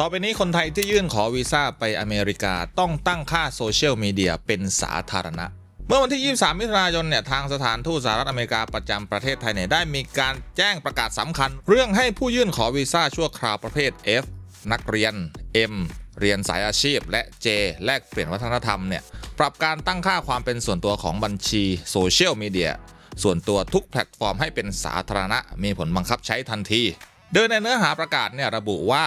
ต่อไปนี้คนไทยที่ยื่นขอวีซ่าไปอเมริกาต้องตั้งค่าโซเชียลมีเดียเป็นสาธารณะ เมื่อวันที่ 23 มิถุนายนเนี่ยทางสถานทูตสหรัฐอเมริกาประจำประเทศไทยเนี่ยได้มีการแจ้งประกาศสำคัญ เรื่องให้ผู้ยื่นขอวีซ่าชั่วคราวประเภท F นักเรียน M เรียนสายอาชีพ และ J แลกเปลี่ยนวัฒนธรรมเนี่ยปรับการตั้งค่าความเป็นส่วนตัวของบัญชีโซเชียลมีเดียส่วนตัวทุกแพลตฟอร์มให้เป็นสาธารณะ มีผลบังคับใช้ทันที โดยในเนื้อหาประกาศเนี่ยระบุว่า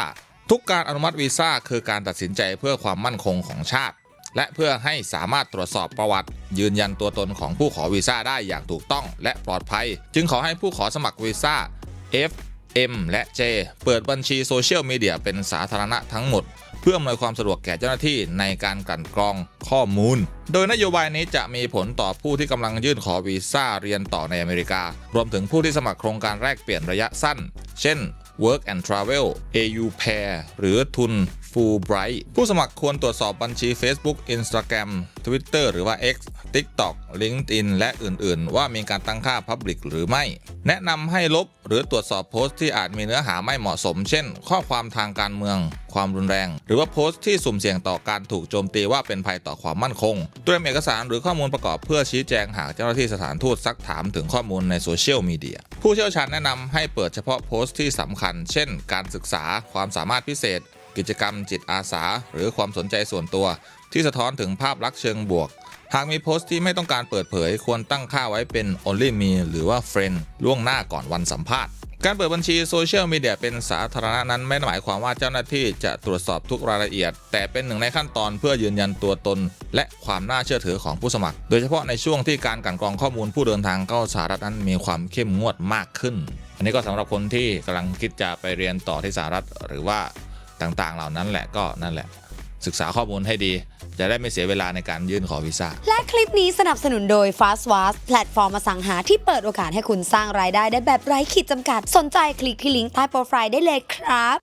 ทุกการอนุมัติวีซ่าคือการตัดสินใจเพื่อความมั่นคงของชาติ และเพื่อให้สามารถตรวจสอบประวัติ ยืนยันตัวตนของผู้ขอวีซ่าได้อย่างถูกต้องและปลอดภัย จึงขอให้ผู้ขอสมัครวีซ่า F M และ J เปิดบัญชีโซเชียลมีเดียเป็นสาธารณะทั้งหมด เพื่ออำนวยความสะดวกแก่เจ้าหน้าที่ในการกลั่นกรองข้อมูล โดยนโยบายนี้จะมีผลต่อผู้ที่กำลังยื่นขอวีซ่าเรียนต่อในอเมริกา รวมถึงผู้ที่สมัครโครงการแลกเปลี่ยนระยะสั้น เช่น Work and Travel AU Pair หรือทุน Fulbright ผู้สมัครควรตรวจสอบบัญชี Facebook Instagram Twitter หรือว่า X TikTok LinkedIn และอื่นๆ ว่ามีการตั้งค่า Public หรือไม่ แนะนำให้ลบหรือตรวจสอบโพสต์ที่อาจมีเนื้อหาไม่เหมาะสม เช่น ข้อความทางการเมือง ความรุนแรง หรือว่าโพสต์ที่สุ่มเสี่ยงต่อการถูกโจมตีว่าเป็นภัยต่อความมั่นคงเตรียมเอกสารหรือข้อมูลประกอบเพื่อชี้แจงหากเจ้าหน้าที่สถานทูตซักถามถึงข้อมูลในโซเชียลมีเดียผู้เชี่ยวชาญแนะนำให้เปิดเฉพาะโพสต์ที่สำคัญเช่น การศึกษาความสามารถพิเศษ กิจกรรมจิตอาสา หรือความสนใจส่วนตัว ที่สะท้อนถึงภาพลักษณ์เชิงบวก หากมีโพสต์ที่ไม่ต้องการเปิดเผย ควรตั้งค่าไว้เป็น only me หรือว่า friend ล่วงหน้าก่อนวันสัมภาษณ์การเปิดบัญชีโซเชียลมีเดียเป็นสาธารณะนั้นไม่ได้หมายความว่าเจ้าหน้าที่จะตรวจสอบทุกรายละเอียด แต่เป็นหนึ่งในขั้นตอนเพื่อยืนยันตัวตน และความน่าเชื่อถือของผู้สมัคร โดยเฉพาะในช่วงที่การกันกรองข้อมูลผู้เดินทางเข้าสหรัฐนั้นมีความเข้มงวดมากขึ้น อันนี้ก็สำหรับคนที่กำลังคิดจะไปเรียนต่อที่สหรัฐหรือว่าต่างๆเหล่านั้นแหละก็นั่นแหละ ศึกษาข้อมูลให้ดี จะได้ไม่เสียเวลาในการยื่นขอวีซ่า และคลิปนี้สนับสนุนโดย Fast w a s แพลตฟอร์มอสังหาที่เปิดโอกาสให้คุณสร้างรายได้ได้แบบไร้ขีดจำกัด สนใจคลิกที่ลิงก์ใต้โปรไฟล์ได้เลยครับ